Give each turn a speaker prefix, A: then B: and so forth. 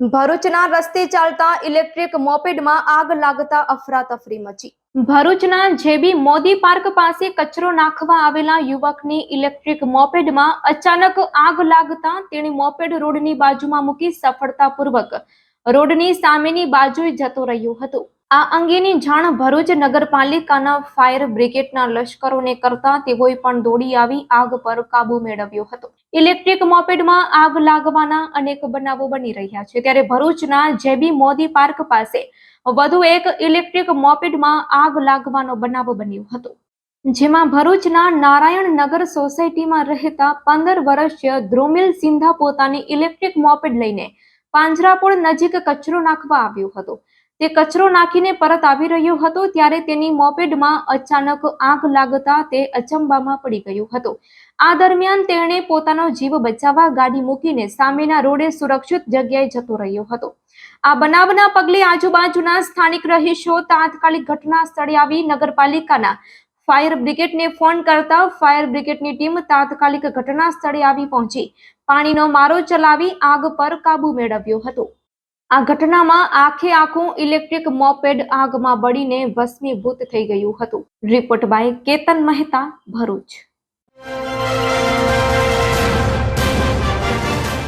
A: ભરૂચના રસ્તે ચાલતા ઇલેક્ટ્રિક મોપેડમાં આગ લાગતા અફરાતફરી મચી. ભરૂચના જેબી મોદી પાર્ક પાસે કચરો નાખવા આવેલા યુવકની ઇલેક્ટ્રિક મોપેડમાં અચાનક આગ લાગતા તેણે મોપેડ રોડની બાજુમાં મૂકી સફળતાપૂર્વક રોડની સામેની બાજુએ જતો રહ્યો હતો. આ અંગેની જાણ ભરૂચ નગરપાલિકાના ફાયર બ્રિગેડના લશ્કરોને કરતા તેઓએ પણ દોડી આવી આગ પર કાબુ મેળવ્યો હતો. ઇલેક્ટ્રિક મોપેડમાં આગ લાગવાના અનેક બનાવો બની રહ્યા છે. ત્યારે ભરૂચના જેબી મોદી પાર્ક પાસે વધુ એક ઇલેક્ટ્રિક મોપેડમાં આગ લાગવાનો બનાવ બન્યો હતો. જેમાં ભરૂચના નારાયણ નગર સોસાયટીમાં રહેતા પંદર વર્ષીય ધ્રુમિલ સિંધા પોતાની ઇલેક્ટ્રિક મોપેડ લઈને પાંજરાપોળ નજીક કચરો નાખવા આવ્યો હતો. તે કચરો નાખીને પરત આવી રહ્યો હતો ત્યારે તેની મોપેડમાં અચાનક આગ લાગતા તે અચંબામાં પડી ગયો હતો. આ દરમિયાન તેણે પોતાનો જીવ બચાવવા ગાડી મૂકીને સામેના રોડે સુરક્ષિત જગ્યાએ જતો રહ્યો હતો. આ બનાવના પગલે આજુબાજુના સ્થાનિક રહીશો તાત્કાલિક ઘટના સ્થળે આવી નગરપાલિકાના ફાયર બ્રિગેડને ફોન કરતા ફાયર બ્રિગેડની ટીમ તાત્કાલિક ઘટના સ્થળે આવી પહોંચી. પાણીનો મારો ચલાવી આગ પર કાબુ મેળવ્યો હતો. આ ઘટનામાં આખે આખું ઇલેક્ટ્રિક મોપેડ આગમાં બળીને ભસ્મીભૂત થઈ ગયું હતું. Report by Ketan Mehta Bharuch.